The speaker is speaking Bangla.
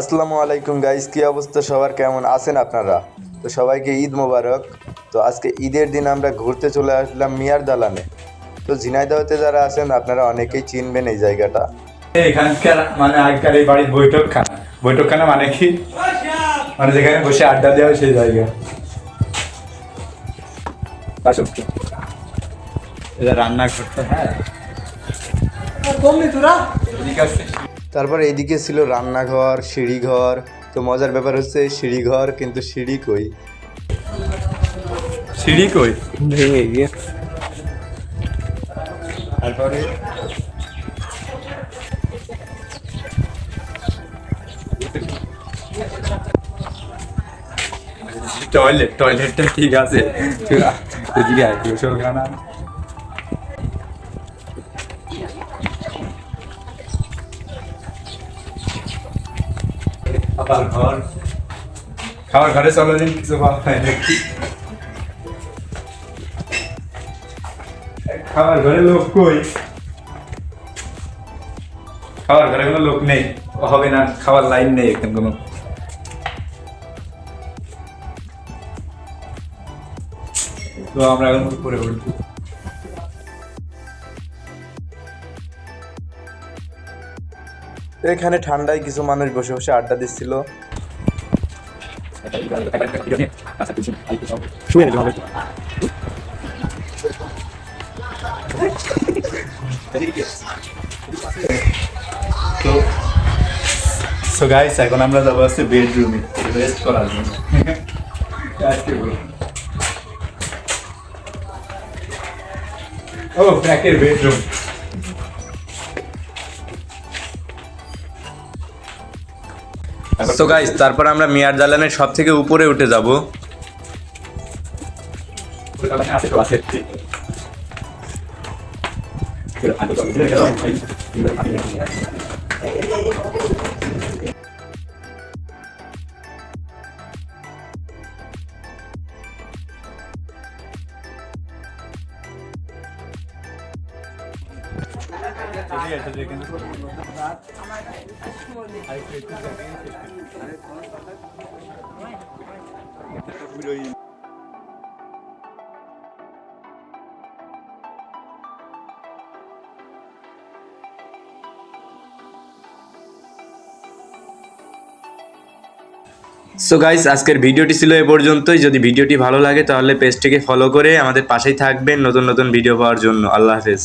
আসসালামু আলাইকুম গাইস কি অবস্থা? সবার কেমন আছেন আপনারা? তো সবাইকে ঈদ মোবারক। তো আজকে ঈদের দিন আমরা ঘুরতে চলে আসলাম মিয়ার দালানে। তো ঝিনাইদহতে যারা আছেন আপনারা অনেকেই চিনবেন এই জায়গাটা। এখানকার মানে আগেকার এই বাড়ির বৈঠকখানা। বৈঠকখানা মানে কি? মানে যেখানে বসে আড্ডা দেওয়া হয় সেই জায়গা। এটা রান্নাঘরটা হ্যাঁ। এদিকে আছে। তারপর এইদিকে ছিল রান্নাঘর সিঁড়িঘর। তো মজার ব্যাপার হচ্ছে সিঁড়িঘর কিন্তু সিঁড়ি কই? সিঁড়ি কই? তারপরে? টয়লেট টয়লেটটা ঠিক আছে। এদিকে আবার ঘর। খাবার ঘরে চলো দিন কিছু খাবার ঘরে লোক কই? খাবার ঘরে কোনো লোক নেই, হবে না, খাবার লাইন নেই এখানে কোনো। তো আমরা এখন উপরে উঠবো। তো এখানে ঠান্ডায় কিছু মানুষ বসে বসে আড্ডা দিচ্ছিল। তো সো গাইস এখন আমরা যাব হচ্ছে বেডরুমে রেস্ট করার জন্য। আজকে ও ব্যাকের বেডরুম তো গাইস তারপর আমরা মিয়ার দালানের সব থেকে উপরে উঠে যাব। সো গাইস আজকের ভিডিওটি ছিল এ পর্যন্তই। যদি ভিডিওটি ভালো লাগে, তাহলে পেজটিকে ফলো করে আমাদের পাশেই থাকবেন নতুন নতুন ভিডিও পাওয়ার জন্য। আল্লাহ হাফেজ।